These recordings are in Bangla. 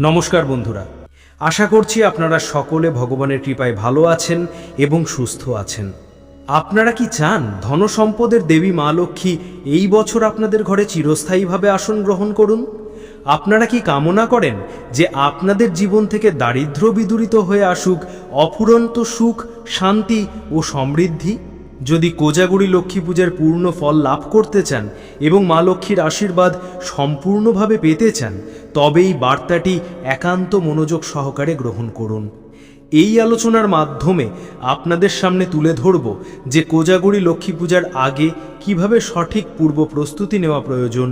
নমস্কার বন্ধুরা। আশা করছি আপনারা সকলে ভগবানের কৃপায় ভালো আছেন এবং সুস্থ আছেন। আপনারা কি চান ধনসম্পদের দেবী মা লক্ষ্মী এই বছর আপনাদের ঘরে চিরস্থায়ীভাবে আসন গ্রহণ করুন? আপনারা কি কামনা করেন যে আপনাদের জীবন থেকে দারিদ্র্য বিদূরিত হয়ে আসুক অফুরন্ত সুখ, শান্তি ও সমৃদ্ধি? যদি কোজাগুড়ি লক্ষ্মী পূজার পূর্ণ ফল লাভ করতে চান এবং মা লক্ষ্মীর আশীর্বাদ সম্পূর্ণভাবে পেতে চান তবে এই বার্তাটি একান্ত মনোযোগ সহকারে গ্রহণ করুন। এই আলোচনার মাধ্যমে আপনাদের সামনে তুলে ধরব যে কোজাগুড়ি লক্ষ্মী পূজার আগে কীভাবে সঠিক পূর্ব প্রস্তুতি নেওয়া প্রয়োজন,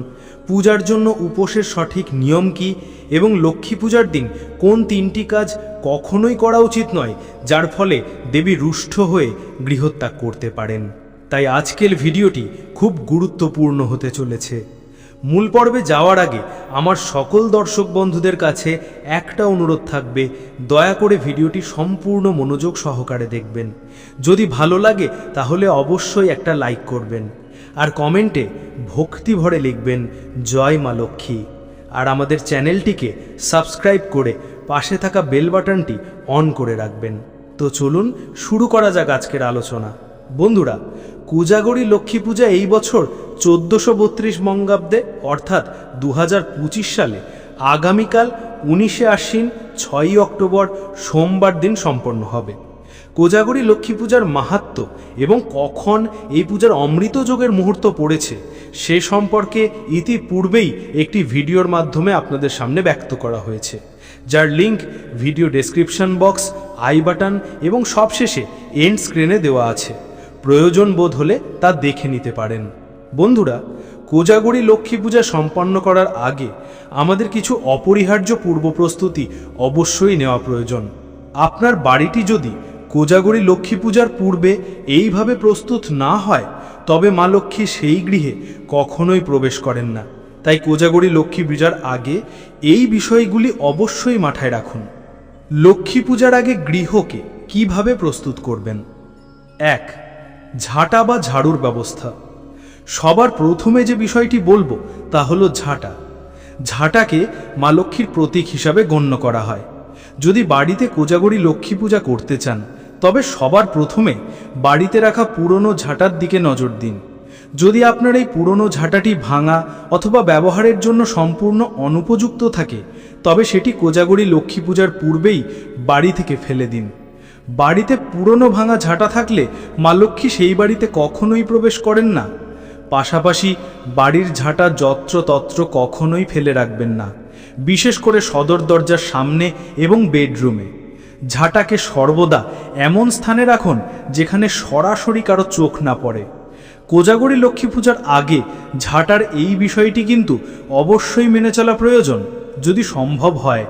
পূজার জন্য উপোসের সঠিক নিয়ম কি, এবং লক্ষ্মী পূজার দিন কোন তিনটি কাজ কখনোই করা উচিত নয়, যার ফলে দেবী রুষ্ট হয়ে গৃহত্যাগ করতে পারেন। তাই আজকের ভিডিওটি খুব গুরুত্বপূর্ণ হতে চলেছে। মূল পর্বে যাওয়ার আগে আমার সকল দর্শক বন্ধুদের কাছে একটা অনুরোধ থাকবে, দয়া করে ভিডিওটি সম্পূর্ণ মনোযোগ সহকারে দেখবেন। যদি ভালো লাগে, তাহলে অবশ্যই একটা লাইক করবেন। আর কমেন্টে ভক্তি ভরে লিখবেন, জয় মা লক্ষ্মী। আর আমাদের চ্যানেলটিকে সাবস্ক্রাইব করে পাশে থাকা বেল বাটনটি অন করে রাখবেন। তো চলুন, শুরু করা যাক আজকের আলোচনা। বন্ধুরা, কুজাগরি লক্ষ্মী পূজা এই বছর চোদ্দোশো বত্রিশ মঙ্গাব্দে, অর্থাৎ দু হাজার পঁচিশ সালে। আগামীকাল উনিশে আশ্বিন, ছয়ই অক্টোবর, সোমবার দিন সম্পন্ন হবে। কোজাগরি লক্ষ্মী পূজার মাহাত্ম এবং কখন এই পূজার অমৃত যোগের মুহূর্ত পড়েছে, সে সম্পর্কে ইতিপূর্বেই একটি ভিডিওর মাধ্যমে আপনাদের সামনে ব্যক্ত করা হয়েছে। যার link video description box, I button এবং সবশেষে এন্ড স্ক্রিনে দেওয়া আছে। প্রয়োজন বোধ হলে তা দেখে নিতে পারেন। বন্ধুরা, কোজাগরি লক্ষ্মী পূজা সম্পন্ন করার আগে আমাদের কিছু অপরিহার্য পূর্ব প্রস্তুতি অবশ্যই নেওয়া প্রয়োজন। আপনার বাড়িটি যদি কোজাগরি লক্ষ্মী পূজার পূর্বে এইভাবে প্রস্তুত না হয়, তবে মা লক্ষ্মী সেই গৃহে কখনোই প্রবেশ করেন না। তাই কোজাগরি লক্ষ্মী পূজার আগে এই বিষয়গুলি অবশ্যই মাথায় রাখুন। লক্ষ্মী পূজার আগে গৃহকে কীভাবে প্রস্তুত করবেন? এক ঝাঁটা বা ঝাড়ুর ব্যবস্থা। সবার প্রথমে যে বিষয়টি বলব, তা হলো ঝাঁটা। ঝাঁটাকে মা লক্ষ্মীর প্রতীক হিসাবে গণ্য করা হয়। যদি বাড়িতে কোজাগরি লক্ষ্মী পূজা করতে চান, তবে সবার প্রথমে বাড়িতে রাখা পুরনো ঝাঁটার দিকে নজর দিন। যদি আপনার এই পুরনো ঝাঁটাটি ভাঙা অথবা ব্যবহারের জন্য সম্পূর্ণ অনুপযুক্ত থাকে, তবে সেটি কোজাগরি লক্ষ্মী পূজার পূর্বেই বাড়ি থেকে ফেলে দিন। বাড়িতে পুরনো ভাঙা ঝাঁটা থাকলে মা লক্ষ্মী সেই বাড়িতে কখনোই প্রবেশ করেন না। পাশাপাশি বাড়ির ঝাঁটা যত্রতত্র কখনোই ফেলে রাখবেন না, বিশেষ করে সদর দরজার সামনে এবং বেডরুমে। ঝাঁটাকে সর্বদা এমন স্থানে রাখুন যেখানে সরাসরি কারও চোখ না পড়ে। কোজাগরি লক্ষ্মী পূজার আগে ঝাঁটার এই বিষয়টি কিন্তু অবশ্যই মেনে চলা প্রয়োজন। যদি সম্ভব হয়,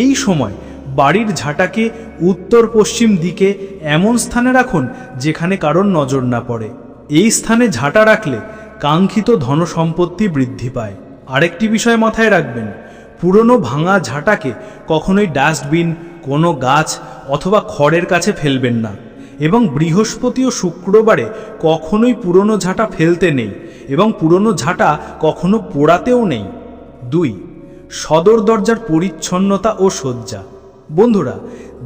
এই সময় বাড়ির ঝাঁটাকে উত্তর পশ্চিম দিকে এমন স্থানে রাখুন যেখানে কারোর নজর না পড়ে। এই স্থানে ঝাঁটা রাখলে কাঙ্ক্ষিত ধনসম্পত্তি বৃদ্ধি পায়। আরেকটি বিষয় মাথায় রাখবেন, পুরনো ভাঙা ঝাঁটাকে কখনোই ডাস্টবিন, কোনো গাছ অথবা খড়ের কাছে ফেলবেন না এবং বৃহস্পতি ও শুক্রবারে কখনোই পুরনো ঝাঁটা ফেলতে নেই এবং পুরনো ঝাঁটা কখনো পোড়াতেও নেই। দুই, সদর দরজার পরিচ্ছন্নতা ও সজ্জা বন্ধুরা,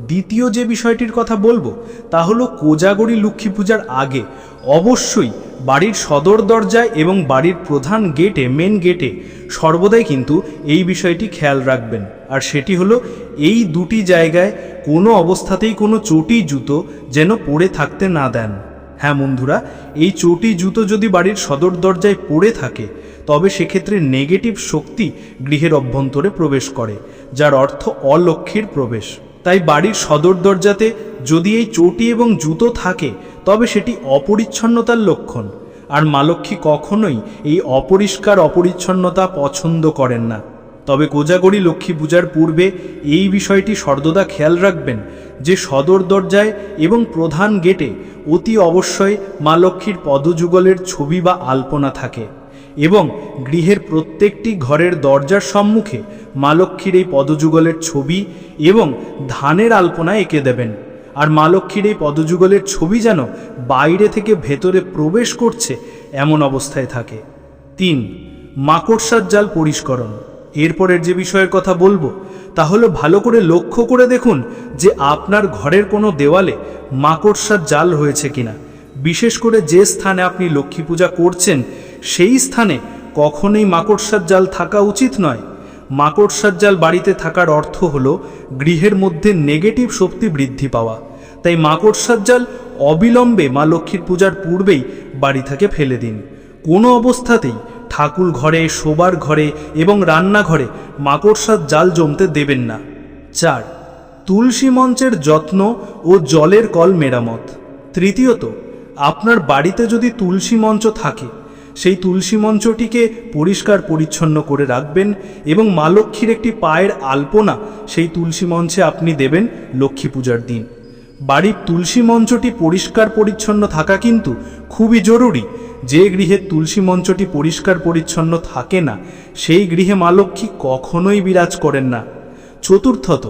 দ্বিতীয় যে বিষয়টির কথা বলব, তা হলো কোজাগরি লক্ষ্মী পূজার আগে অবশ্যই বাড়ির সদর দরজায় এবং বাড়ির প্রধান গেটে মেন গেটে সর্বদাই কিন্তু এই বিষয়টি খেয়াল রাখবেন। আর সেটি হলো এই দুটি জায়গায় কোনো অবস্থাতেই কোনো চটি জুতো যেন পড়ে থাকতে না দেন। হ্যাঁ বন্ধুরা, এই চটি জুতো যদি বাড়ির সদর দরজায় পড়ে থাকে তবে সেক্ষেত্রে নেগেটিভ শক্তি গৃহের অভ্যন্তরে প্রবেশ করে, যার অর্থ অলক্ষ্মীর প্রবেশ। তাই বাড়ির সদর দরজাতে যদি এই চটি এবং জুতো থাকে, তবে সেটি অপরিচ্ছন্নতার লক্ষণ। আর মা লক্ষ্মী কখনোই এই অপরিষ্কার অপরিচ্ছন্নতা পছন্দ করেন না। তবে কোজাগরি লক্ষ্মী পূজার পূর্বে এই বিষয়টি সর্বদা খেয়াল রাখবেন যে সদর দরজায় এবং প্রধান গেটে অতি অবশ্যই মা লক্ষ্মীর পদযুগলের ছবি বা আলপনা থাকে। এবং গৃহের প্রত্যেকটি ঘরের দরজার সম্মুখে মা লক্ষ্মীর এই পদযুগলের ছবি এবং ধানের আলপনা এঁকে দেবেন। আর মা লক্ষ্মীর এই পদযুগলের ছবি যেন বাইরে থেকে ভেতরে প্রবেশ করছে এমন অবস্থায় থাকে। তিন, মাকড়সার জাল পরিষ্করণ। এরপরের যে বিষয়ের কথা বলব তাহলে ভালো করে লক্ষ্য করে দেখুন যে আপনার ঘরের কোনো দেওয়ালে মাকড়সার জাল হয়েছে কিনা। বিশেষ করে যে স্থানে আপনি লক্ষ্মী পূজা করছেন সেই স্থানে কখনোই মাকড়সার জাল থাকা উচিত নয়। মাকড়সার জাল বাড়িতে থাকার অর্থ হল গৃহের মধ্যে নেগেটিভ শক্তি বৃদ্ধি পাওয়া। তাই মাকড়সার জাল অবিলম্বে মা লক্ষ্মীর পূজার পূর্বেই বাড়ি থেকে ফেলে দিন। কোনো অবস্থাতেই ঠাকুর ঘরে, শোবার ঘরে এবং রান্নাঘরে মাকড়সার জাল জমতে দেবেন না। চার, তুলসী মঞ্চের যত্ন ও জলের কল মেরামত। তৃতীয়ত, আপনার বাড়িতে যদি তুলসী মঞ্চ থাকে সেই তুলসী মঞ্চটিকে পরিষ্কার পরিচ্ছন্ন করে রাখবেন এবং মা লক্ষ্মীর একটি পায়ের আলপনা সেই তুলসী মঞ্চে আপনি দেবেন লক্ষ্মী পূজার দিন। বাড়ির তুলসী মঞ্চটি পরিষ্কার পরিচ্ছন্ন থাকা কিন্তু খুবই জরুরি। যে গৃহে তুলসী মঞ্চটি পরিষ্কার পরিচ্ছন্ন থাকে না, সেই গৃহে মা লক্ষ্মী কখনোই বিরাজ করেন না। চতুর্থত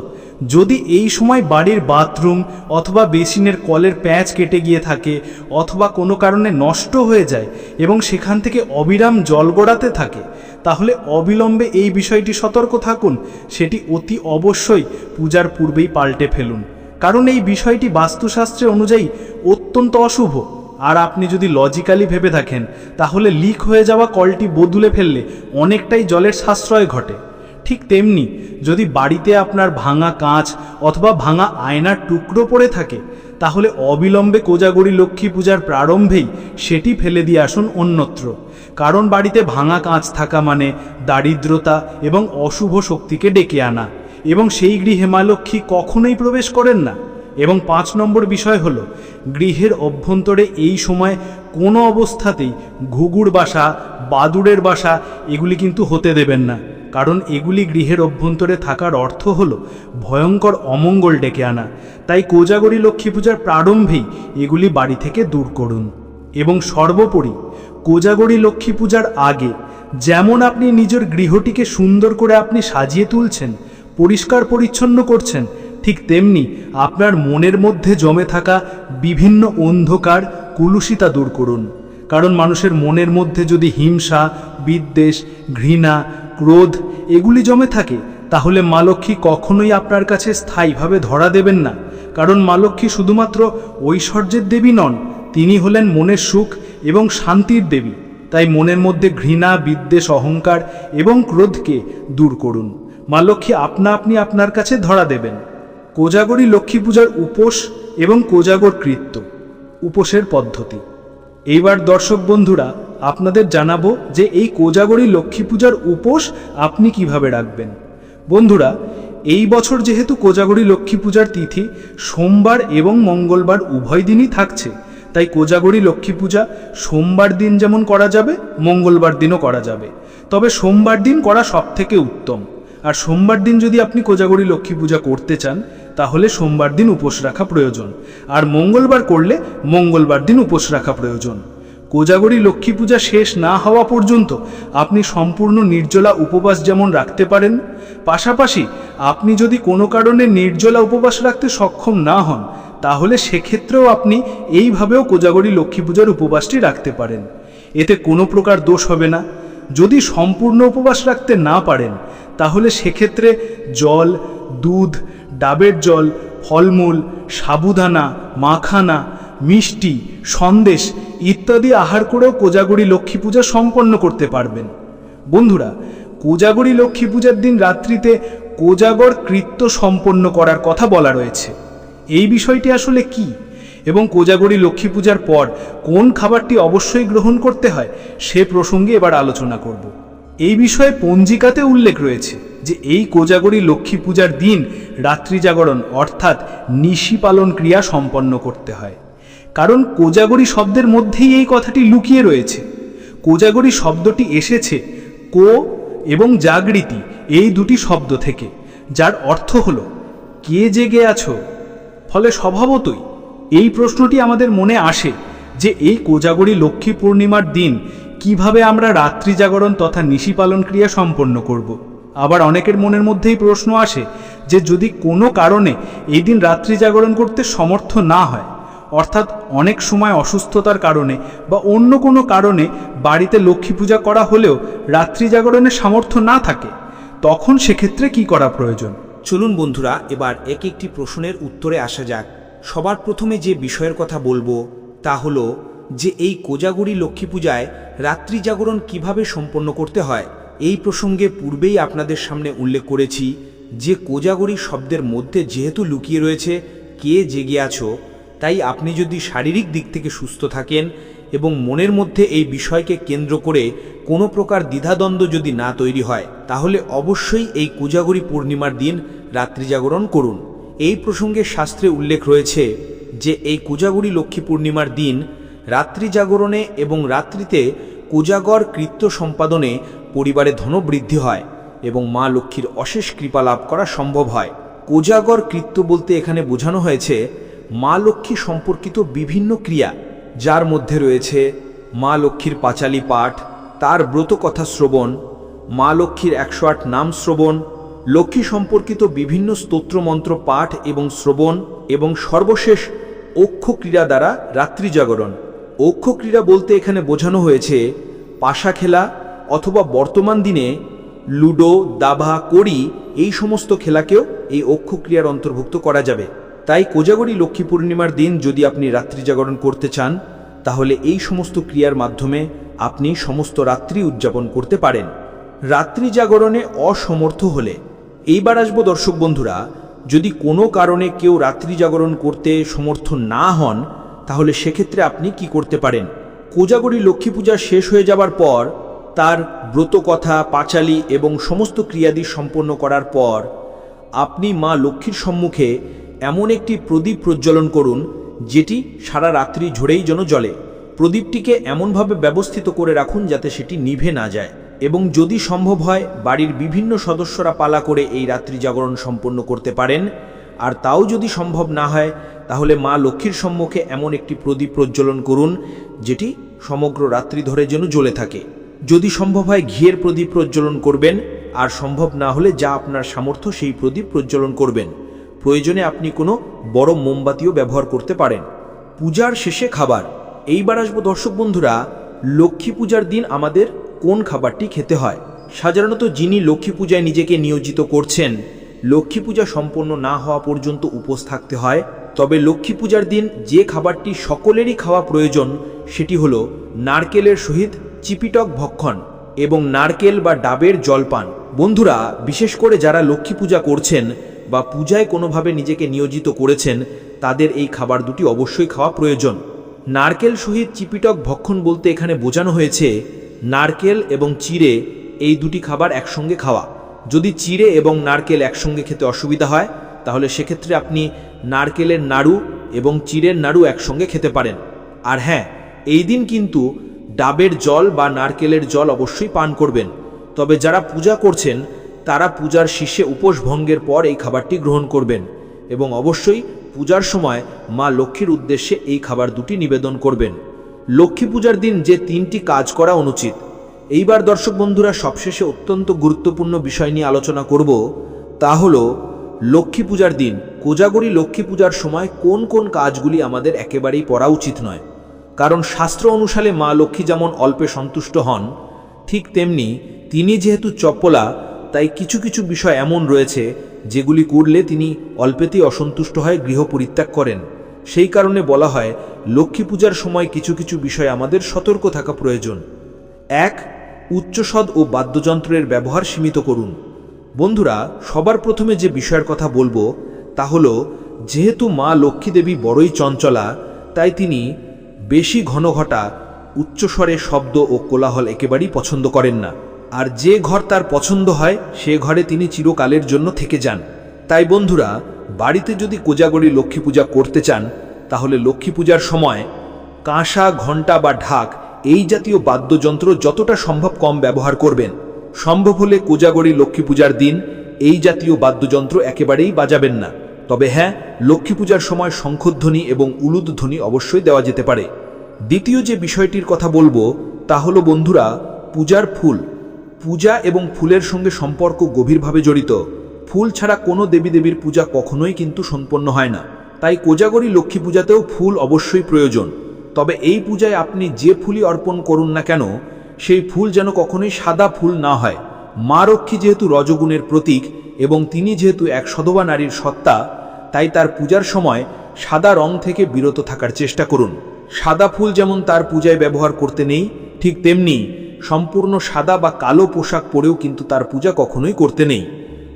যদি এই সময় বাড়ির বাথরুম অথবা বেসিনের কলের প্যাঁচ কেটে গিয়ে থাকে অথবা কোনো কারণে নষ্ট হয়ে যায় এবং সেখান থেকে অবিরাম জল গড়াতে থাকে, তাহলে অবিলম্বে এই বিষয়টি সতর্ক থাকুন। সেটি অতি অবশ্যই পূজার পূর্বেই পাল্টে ফেলুন। কারণ এই বিষয়টি বাস্তুশাস্ত্রে অনুযায়ী অত্যন্ত অশুভ। আর আপনি যদি লজিক্যালি ভেবে থাকেন, তাহলে লিক হয়ে যাওয়া কলটি বদলে ফেললে অনেকটাই জলের সাশ্রয় ঘটে। ঠিক তেমনি যদি বাড়িতে আপনার ভাঙা কাঁচ অথবা ভাঙা আয়নার টুকরো পড়ে থাকে, তাহলে অবিলম্বে কোজাগরি লক্ষ্মী পূজার প্রারম্ভেই সেটি ফেলে দিয়ে আসুন অন্যত্র। কারণ বাড়িতে ভাঙা কাঁচ থাকা মানে দারিদ্রতা এবং অশুভ শক্তিকে ডেকে আনা। এবং সেই গৃহে মা লক্ষ্মী কখনোই প্রবেশ করেন না। এবং পাঁচ নম্বর বিষয় হলো, গৃহের অভ্যন্তরে এই সময় কোনো অবস্থাতেই ঘুঘুর বাসা, বাদুড়ের বাসা এগুলি কিন্তু হতে দেবেন না। কারণ এগুলি গৃহের অভ্যন্তরে থাকার অর্থ হলো ভয়ঙ্কর অমঙ্গল ডেকে আনা। তাই কোজাগরী লক্ষ্মী পূজার প্রারম্ভেই এগুলি বাড়ি থেকে দূর করুন। এবং সর্বোপরি, কোজাগরী লক্ষ্মী পূজার আগে যেমন আপনি নিজের গৃহটিকে সুন্দর করে আপনি সাজিয়ে তুলছেন, পরিষ্কার পরিচ্ছন্ন করছেন, ঠিক তেমনি আপনার মনের মধ্যে জমে থাকা বিভিন্ন অন্ধকার কুলুষিতা দূর করুন। কারণ মানুষের মনের মধ্যে যদি হিংসা, বিদ্বেষ, ঘৃণা ক্রোধ এগুলি জমে থাকে, তাহলে মা লক্ষ্মী কখনোই আপনার কাছে স্থায়ীভাবে ধরা দেবেন না, কারণ মা লক্ষ্মী শুধুমাত্র ঐশ্বর্যের দেবী নন, তিনি হলেন মনের সুখ এবং শান্তির দেবী। তাই মনের মধ্যে ঘৃণা, বিদ্বেষ, অহংকার এবং ক্রোধকে দূর করুন। মা লক্ষ্মী আপনা আপনি আপনার কাছে ধরা দেবেন। কোজাগরী লক্ষ্মী পূজার উপোস এবং কোজাগর কৃত্য, উপোসের পদ্ধতি। এইবার দর্শক বন্ধুরা আপনাদের জানাব যে এই কোজাগরী লক্ষ্মী পূজার উপোস আপনি কীভাবে রাখবেন। বন্ধুরা, এই বছর যেহেতু কোজাগরী লক্ষ্মী পূজার তিথি, সোমবার এবং মঙ্গলবার উভয় দিনই থাকছে, তাই কোজাগরী লক্ষ্মী পূজা সোমবার দিন যেমন করা যাবে, মঙ্গলবার দিনও করা যাবে। তবে সোমবার দিন করা সবথেকে উত্তম। আর সোমবার দিন যদি আপনি কোজাগরী লক্ষ্মী পূজা করতে চান, তাহলে সোমবার দিন উপোস রাখা প্রয়োজন। আর মঙ্গলবার করলে মঙ্গলবার দিন উপোস রাখা প্রয়োজন। কোজাগরী লক্ষ্মী পূজা শেষ না হওয়া পর্যন্ত আপনি সম্পূর্ণ নির্জলা উপবাস যেমন রাখতে পারেন, পাশাপাশি আপনি যদি কোনো কারণে নির্জলা উপবাস রাখতে সক্ষম না হন, তাহলে সেক্ষেত্রেও আপনি এইভাবেও কোজাগরী লক্ষ্মী পূজার উপবাসটি রাখতে পারেন। এতে কোনো প্রকার দোষ হবে না। যদি সম্পূর্ণ উপবাস রাখতে না পারেন, তাহলে সেক্ষেত্রে জল, দুধ, ডাবের জল, ফলমূল, সাবুদানা, মাখানা মিষ্টি, সন্দেশ ইত্যাদি আহার করেও কোজাগরী লক্ষ্মী পূজা সম্পন্ন করতে পারবেন। বন্ধুরা, কোজাগরী লক্ষ্মী পূজার দিন রাত্রিতে কোজাগর কৃত্য সম্পন্ন করার কথা বলা রয়েছে। এই বিষয়টি আসলে কি এবং কোজাগরী লক্ষ্মী পূজার পর কোন খাবারটি অবশ্যই গ্রহণ করতে হয় সে প্রসঙ্গে এবার আলোচনা করব। এই বিষয়ে পঞ্জিকাতে উল্লেখ রয়েছে যে এই কোজাগরী লক্ষ্মী পূজার দিন রাত্রি জাগরণ অর্থাৎ নিশি পালন ক্রিয়া সম্পন্ন করতে হয়। কারণ কোজাগরী শব্দের মধ্যেই এই কথাটি লুকিয়ে রয়েছে কোজাগরী শব্দটি এসেছে কো এবং জাগৃতি এই দুটি শব্দ থেকে, যার অর্থ হলো, কে জেগে আছো ফলে স্বভাবতই এই প্রশ্নটি আমাদের মনে আসে যে এই কোজাগরী লক্ষ্মী পূর্ণিমার দিন কীভাবে আমরা রাত্রি জাগরণ তথা নিশি পালন ক্রিয়া সম্পন্ন করব। আবার অনেকের মনের মধ্যেই প্রশ্ন আসে যে যদি কোনো কারণে এই দিন রাত্রি জাগরণ করতে সমর্থ না হয় অর্থাৎ অনেক সময় অসুস্থতার কারণে বা অন্য কোনো কারণে বাড়িতে লক্ষ্মী পূজা করা হলেও রাত্রি জাগরণের সামর্থ্য না থাকে, তখন সেক্ষেত্রে কি করা প্রয়োজন? চলুন বন্ধুরা, এবার এক একটি প্রশ্নের উত্তরে আসা যাক। সবার প্রথমে যে বিষয়ের কথা বলব, তা হলো যে এই কোজাগরি লক্ষ্মী পূজায় রাত্রি জাগরণ কীভাবে সম্পন্ন করতে হয়, এই প্রসঙ্গে পূর্বেই আপনাদের সামনে উল্লেখ করেছি যে কোজাগরি শব্দের মধ্যে যেহেতু লুকিয়ে রয়েছে, কে জেগে আছো তাই আপনি যদি শারীরিক দিক থেকে সুস্থ থাকেন এবং মনের মধ্যে এই বিষয়কে কেন্দ্র করে কোনো প্রকার দ্বিধাদ্বন্দ্ব যদি না তৈরি হয়, তাহলে অবশ্যই এই কোজাগরি পূর্ণিমার দিন রাত্রি জাগরণ করুন। এই প্রসঙ্গে শাস্ত্রে উল্লেখ রয়েছে যে এই কোজাগরি লক্ষ্মী পূর্ণিমার দিন রাত্রি জাগরণে এবং রাত্রিতে কোজাগর কৃত্য সম্পাদনে পরিবারে ধনবৃদ্ধি হয় এবং মা লক্ষ্মীর অশেষ কৃপা লাভ করা সম্ভব হয়। কোজাগর কৃত্য বলতে এখানে বোঝানো হয়েছে মা লক্ষ্মী সম্পর্কিত বিভিন্ন ক্রিয়া, যার মধ্যে রয়েছে মা লক্ষ্মীর পাঁচালী পাঠ, তার ব্রত কথা শ্রবণ, মা লক্ষ্মীর একশো আট নাম শ্রবণ, লক্ষ্মী সম্পর্কিত বিভিন্ন স্তোত্রমন্ত্র পাঠ এবং শ্রবণ, এবং সর্বশেষ অক্ষ ক্রীড়া দ্বারা রাত্রি জাগরণ। অক্ষ ক্রীড়া বলতে এখানে বোঝানো হয়েছে পাশা খেলা অথবা বর্তমান দিনে লুডো দাভা কড়ি এই সমস্ত খেলাকেও এই অক্ষ ক্রিয়ার অন্তর্ভুক্ত করা যাবে। তাই কোজাগরি লক্ষ্মী পূর্ণিমার দিন যদি আপনি রাত্রি জাগরণ করতে চান, তাহলে এই সমস্ত ক্রিয়ার মাধ্যমে আপনি সমস্ত রাত্রি উদযাপন করতে পারেন। রাত্রি জাগরণে অসমর্থ হলে, এইবার আসব দর্শক বন্ধুরা, যদি কোনো কারণে কেউ রাত্রি জাগরণ করতে সমর্থ না হন, তাহলে সেক্ষেত্রে আপনি কি করতে পারেন? কোজাগরি লক্ষ্মী পূজা শেষ হয়ে যাবার পর, তার ব্রতকথা পাঁচালী এবং সমস্ত ক্রিয়াদি সম্পন্ন করার পর, আপনি মা লক্ষ্মীর সম্মুখে এমন একটি প্রদীপ প্রজ্বলন করুন, যেটি সারা রাত্রি ঝরেই যেন জ্বলে। প্রদীপটিকে এমনভাবে ব্যবস্থিত করে রাখুন যাতে সেটি নিভে না যায়। এবং যদি সম্ভব হয়, বাড়ির বিভিন্ন সদস্যরা পালা করে এই রাত্রি জাগরণ সম্পন্ন করতে পারেন। আর তাও যদি সম্ভব না হয়, তাহলে মা লক্ষ্মীর সম্মুখে এমন একটি প্রদীপ প্রজ্বলন করুন, যেটি সমগ্র রাত্রি ধরে যেন জ্বলে থাকে। যদি সম্ভব হয়, ঘিয়ের প্রদীপ প্রজ্বলন করবেন, আর সম্ভব না হলে যা আপনার সামর্থ্য সেই প্রদীপ প্রজ্বলন করবেন। প্রয়োজনে আপনি কোনো বড় মোমবাতিও ব্যবহার করতে পারেন। পূজার শেষে খাবার। এইবার আসব দর্শক বন্ধুরা, লক্ষ্মী পূজার দিন আমাদের কোন খাবারটি খেতে হয়? সাধারণত যিনি লক্ষ্মী পূজায় নিজেকে নিয়োজিত করছেন, লক্ষ্মী পূজা সম্পন্ন না হওয়া পর্যন্ত উপোস থাকতে হয়। তবে লক্ষ্মী পূজার দিন যে খাবারটি সকলেরই খাওয়া প্রয়োজন, সেটি হলো নারকেলের সহিত চিপিটক ভক্ষণ এবং নারকেল বা ডাবের জলপান। বন্ধুরা, বিশেষ করে যারা লক্ষ্মী পূজা করছেন বা পূজায় কোনোভাবে নিজেকে নিয়োজিত করেছেন, তাদের এই খাবার দুটি অবশ্যই খাওয়া প্রয়োজন। নারকেল সহিত চিপিটক ভক্ষণ বলতে এখানে বোঝানো হয়েছে, নারকেল এবং চিড়ে এই দুটি খাবার একসঙ্গে খাওয়া। যদি চিড়ে এবং নারকেল একসঙ্গে খেতে অসুবিধা হয়, তাহলে সেক্ষেত্রে আপনি নারকেলের নাড়ু এবং চিড়ের নাড়ু একসঙ্গে খেতে পারেন। আর হ্যাঁ এই দিন কিন্তু ডাবের জল বা নারকেলের জল অবশ্যই পান করবেন। তবে যারা পূজা করছেন তারা পূজার শীর্ষে উপোস ভঙ্গের পর এই খাবারটি গ্রহণ করবেন এবং অবশ্যই পূজার সময় মা লক্ষ্মীর উদ্দেশ্যে এই খাবার দুটি নিবেদন করবেন। লক্ষ্মী পূজার দিন যে তিনটি কাজ করা অনুচিত। এইবার দর্শক বন্ধুরা সবশেষে অত্যন্ত গুরুত্বপূর্ণ বিষয় নিয়ে আলোচনা করব, তা হল লক্ষ্মী পূজার দিন, কোজাগরি লক্ষ্মী পূজার সময় কোন কোন কাজগুলি আমাদের একেবারেই করা উচিত নয়। কারণ শাস্ত্র অনুসারে মা লক্ষ্মী যেমন অল্পে সন্তুষ্ট হন, ঠিক তেমনি তিনি যেহেতু চপ্পলা তাই কিছু কিছু বিষয় এমন রয়েছে যেগুলি করলে তিনি অল্পেতেই অসন্তুষ্ট হয়ে গৃহ পরিত্যাগ করেন। সেই কারণে বলা হয়, লক্ষ্মী পূজার সময় কিছু কিছু বিষয় আমাদের সতর্ক থাকা প্রয়োজন। এক, উচ্চসদ ও বাদ্যযন্ত্রের ব্যবহার সীমিত করুন। বন্ধুরা, সবার প্রথমে যে বিষয়ের কথা বলব, তা হলো, যেহেতু মা লক্ষ্মী দেবী বড়ই চঞ্চলা, তাই তিনি বেশি ঘনঘটা, উচ্চস্বরে শব্দ ও কোলাহল একেবারেই পছন্দ করেন না। আর যে ঘর তার পছন্দ হয়, সে ঘরে তিনি চিরকালের জন্য থেকে যান। তাই বন্ধুরা, বাড়িতে যদি কোজাগরি লক্ষ্মী পূজা করতে চান, তাহলে লক্ষ্মী পূজার সময় কাঁসা, ঘণ্টা বা ঢাক এই জাতীয় বাদ্যযন্ত্র যতটা সম্ভব কম ব্যবহার করবেন। সম্ভব হলে কোজাগরি লক্ষ্মী পূজার দিন এই জাতীয় বাদ্যযন্ত্র একেবারেই বাজাবেন না। তবে হ্যাঁ লক্ষ্মী পূজার সময় শঙ্খধ্বনি এবং উলুধ্বনি অবশ্যই দেওয়া যেতে পারে। দ্বিতীয় যে বিষয়টির কথা বলব, তা হলো বন্ধুরা, পূজার ফুল। পূজা এবং ফুলের সঙ্গে সম্পর্ক গভীরভাবে জড়িত। ফুল ছাড়া কোনো দেবী দেবীর পূজা কখনোই কিন্তু সম্পন্ন হয় না। তাই কোজাগরি লক্ষ্মী পূজাতেও ফুল অবশ্যই প্রয়োজন। তবে এই পূজায় আপনি যে ফুলই অর্পণ করুন না কেন, সেই ফুল যেন কখনোই সাদা ফুল না হয়। মা রক্ষী যেহেতু রজগুণের প্রতীক এবং তিনি যেহেতু এক সধবা নারীর সত্তা, তাই তার পূজার সময় সাদা রং থেকে বিরত থাকার চেষ্টা করুন। সাদা ফুল যেমন তার পূজায় ব্যবহার করতে নেই, ঠিক তেমনি সম্পূর্ণ সাদা বা কালো পোশাক পরেও কিন্তু তার পূজা কখনোই করতে নেই।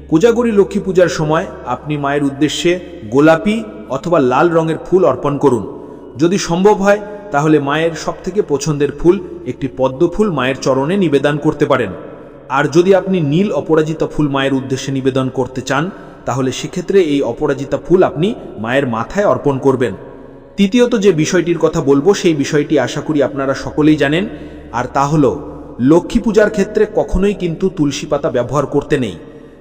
কোজাগরী লক্ষ্মী পূজার সময় আপনি মায়ের উদ্দেশ্যে গোলাপি অথবা লাল রঙের ফুল অর্পণ করুন। যদি সম্ভব হয়, তাহলে মায়ের সবথেকে পছন্দের ফুল একটি পদ্ম ফুল মায়ের চরণে নিবেদন করতে পারেন। আর যদি আপনি নীল অপরাজিতা ফুল মায়ের উদ্দেশ্যে নিবেদন করতে চান, তাহলে সেক্ষেত্রে এই অপরাজিতা ফুল আপনি মায়ের মাথায় অর্পণ করবেন। তৃতীয়ত যে বিষয়টির কথা বলব, সেই বিষয়টি আশা করি আপনারা সকলেই জানেন। আর তা হলো লক্ষ্মী পূজার ক্ষেত্রে কখনোই কিন্তু তুলসী পাতা ব্যবহার করতে নেই।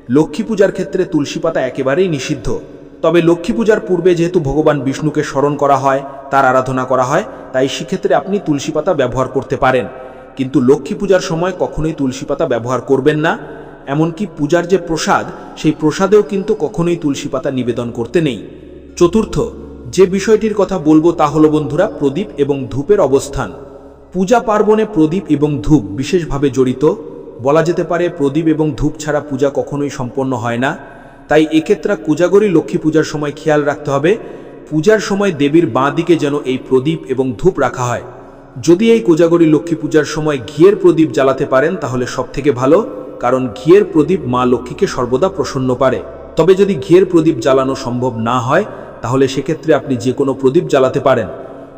লক্ষ্মী পূজার ক্ষেত্রে তুলসী পাতা একেবারেই নিষিদ্ধ। তবে লক্ষ্মী পূজার পূর্বে যেহেতু ভগবান বিষ্ণুকে স্মরণ করা হয়, তার আরাধনা করা হয়, তাই সেক্ষেত্রে আপনি তুলসী পাতা ব্যবহার করতে পারেন। কিন্তু লক্ষ্মী পূজার সময় কখনোই তুলসী পাতা ব্যবহার করবেন না। এমনকি পূজার যে প্রসাদ, সেই প্রসাদেও কিন্তু কখনোই তুলসী পাতা নিবেদন করতে নেই। চতুর্থ, যে বিষয়টির কথা বলব তা হলো বন্ধুরা প্রদীপ এবং ধূপের অবস্থান। পূজা পার্বণে প্রদীপ এবং ধূপ বিশেষভাবে জড়িত। বলা যেতে পারে প্রদীপ এবং ধূপ ছাড়া পূজা কখনোই সম্পন্ন হয় না। তাই এক্ষেত্রে কোজাগরী লক্ষ্মী পূজার সময় খেয়াল রাখতে হবে। পূজার সময় দেবীর বাঁ দিকে যেন এই প্রদীপ এবং ধূপ রাখা হয়। যদি এই কোজাগরী লক্ষ্মী পূজার সময় ঘিয়ের প্রদীপ জ্বালাতে পারেন, তাহলে সব থেকে ভালো, কারণ ঘিয়ের প্রদীপ মা লক্ষ্মীকে সর্বদা প্রসন্ন পারে। তবে যদি ঘিয়ের প্রদীপ জ্বালানো সম্ভব না হয়, তাহলে সেক্ষেত্রে আপনি যে কোনো প্রদীপ জ্বালাতে পারেন।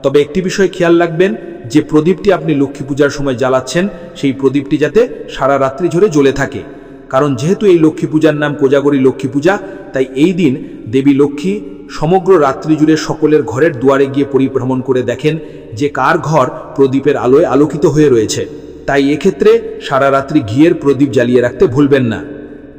তবে একটি বিষয় খেয়াল রাখবেন, যে প্রদীপটি আপনি লক্ষ্মী পূজার সময় জ্বালাচ্ছেন, সেই প্রদীপটি যাতে সারা রাত্রি ধরে জ্বলে থাকে। কারণ যেহেতু এই লক্ষ্মী পূজার নাম কোজাগরী লক্ষ্মী পূজা, তাই এই দিন দেবী লক্ষ্মী সমগ্র রাত্রি জুড়ে সকলের ঘরের দুয়ারে গিয়ে পরিভ্রমণ করে দেখেন যে কার ঘর প্রদীপের আলোয় আলোকিত হয়ে রয়েছে। তাই এক্ষেত্রে সারা রাত্রি ঘিয়ের প্রদীপ জ্বালিয়ে রাখতে ভুলবেন না।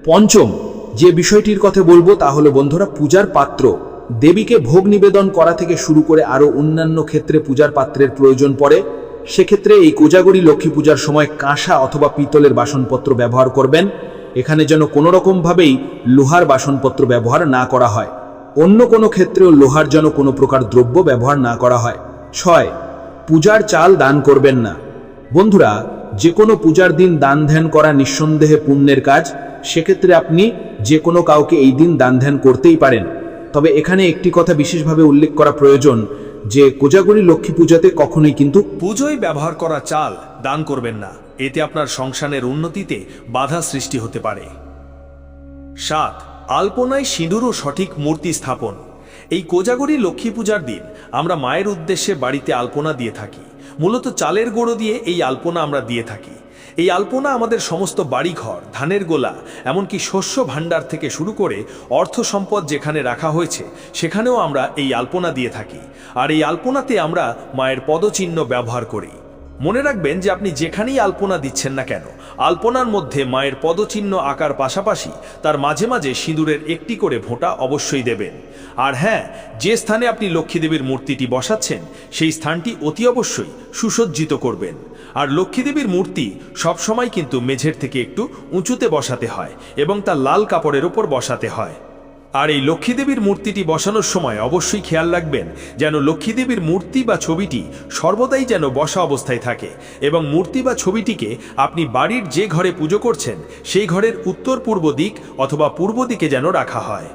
পঞ্চম, যে বিষয়টির কথা বলব তা হলো বন্ধুরা, পূজার পাত্র। দেবীকে ভোগ নিবেদন করা থেকে শুরু করে আরও অন্যান্য ক্ষেত্রে পূজার পাত্রের প্রয়োজন পড়ে, সেক্ষেত্রে এই কোজাগরী লক্ষ্মী পূজার সময় কাঁসা অথবা পিতলের বাসনপত্র ব্যবহার করবেন। এখানে যেন কোনো রকমভাবেই লোহার বাসনপত্র ব্যবহার না করা হয়। অন্য কোনো ক্ষেত্রেও লোহার যেন কোনো প্রকার দ্রব্য ব্যবহার না করা হয়। ছয়, পূজার চাল দান করবেন না। বন্ধুরা, যে কোনো পূজার দিন দান ধ্যান করা নিঃসন্দেহে পুণ্যের কাজ। সেক্ষেত্রে আপনি যে কোনো কাউকে এই দিন দান ধ্যান করতেই পারেন। তবে এখানে একটি কথা বিশেষভাবে উল্লেখ করা প্রয়োজন, যে কোজাগরী লক্ষ্মী পূজাতে কখনোই কিন্তু পুজোয় ব্যবহার করা চাল দান করবেন না। এতে আপনার সংসারের উন্নতিতে বাধা সৃষ্টি হতে পারে। সাত, আলপনায় সিঁদুরও সঠিক মূর্তি স্থাপন। এই কোজাগরী লক্ষ্মী পূজার দিন আমরা মায়ের উদ্দেশ্যে বাড়িতে আলপনা দিয়ে থাকি। মূলত চালের গুঁড়ো দিয়ে এই আলপনা আমরা দিয়ে থাকি। এই আলপনা আমাদের সমস্ত বাড়িঘর, ধানের গোলা, এমনকি শস্য ভাণ্ডার থেকে শুরু করে অর্থ সম্পদ যেখানে রাখা হয়েছে, সেখানেও আমরা এই আলপনা দিয়ে থাকি। আর এই আলপনাতে আমরা মায়ের পদচিহ্ন ব্যবহার করি। মনে রাখবেন যে আপনি যেখানেই আলপনা দিচ্ছেন না কেন আলপনার মধ্যে মায়ের পদচিহ্ন আঁকার পাশাপাশি তার মাঝে মাঝে সিঁদুরের একটি করে ভোঁটা অবশ্যই দেবেন। আর হ্যাঁ যে স্থানে আপনি লক্ষ্মীদেবীর মূর্তিটি বসাচ্ছেন, সেই স্থানটি অতি অবশ্যই সুসজ্জিত করবেন। আর লক্ষ্মীদেবীর মূর্তি সবসময় কিন্তু মেঝের থেকে একটু উঁচুতে বসাতে হয় এবং তা লাল কাপড়ের ওপর বসাতে হয়। আর এই লক্ষ্মীদেবীর মূর্তিটি বসানোর সময় অবশ্যই খেয়াল রাখবেন যেন লক্ষ্মীদেবীর মূর্তি বা ছবিটি সর্বদাই যেন বসা অবস্থায় থাকে এবং মূর্তি বা ছবিটিকে আপনি বাড়ির যে ঘরে পুজো করছেন, সেই ঘরের উত্তর পূর্ব দিক অথবা পূর্ব দিকে যেন রাখা হয়।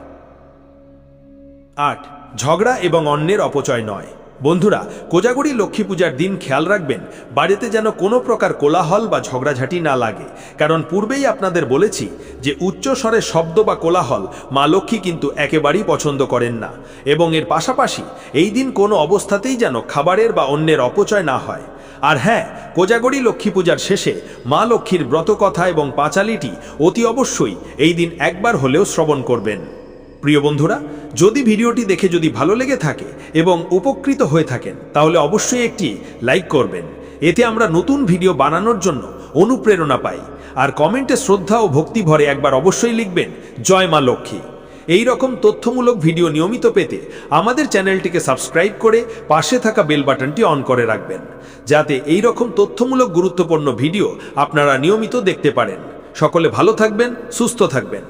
আট, ঝগড়া এবং অন্যের অপচয় নয়। বন্ধুরা, কোজাগরী লক্ষ্মী পূজার দিন খেয়াল রাখবেন, বাড়িতে যেন কোনো প্রকার কোলাহল বা ঝগড়াঝাটি না লাগে। কারণ পূর্বেই আপনাদের বলেছি যে, উচ্চ স্বরে শব্দ বা কোলাহল মা লক্ষ্মী কিন্তু একেবারেই পছন্দ করেন না। এবং এর পাশাপাশি এই দিন কোনো অবস্থাতেই যেন খাবারের বা অন্যের অপচয় না হয়। আর হ্যাঁ কোজাগরী লক্ষ্মী পূজার শেষে মা লক্ষ্মীর ব্রতকথা এবং পাঁচালিটি অতি অবশ্যই এই দিন একবার হলেও শ্রবণ করবেন। প্রিয় বন্ধুরা, যদি ভিডিওটি দেখে যদি ভালো লেগে থাকে এবং উপকৃত হয়ে থাকেন, তাহলে অবশ্যই একটি লাইক করবেন। এতে আমরা নতুন ভিডিও বানানোর জন্য অনুপ্রেরণা পাই। আর কমেন্টে শ্রদ্ধা ও ভক্তি ভরে একবার অবশ্যই লিখবেন, জয় মা লক্ষ্মী। এই রকম তথ্যমূলক ভিডিও নিয়মিত পেতে আমাদের চ্যানেলটিকে সাবস্ক্রাইব করে পাশে থাকা বেল বাটনটি অন করে রাখবেন, যাতে এই রকম তথ্যমূলক গুরুত্বপূর্ণ ভিডিও আপনারা নিয়মিত দেখতে পারেন। সকলে ভালো থাকবেন, সুস্থ থাকবেন।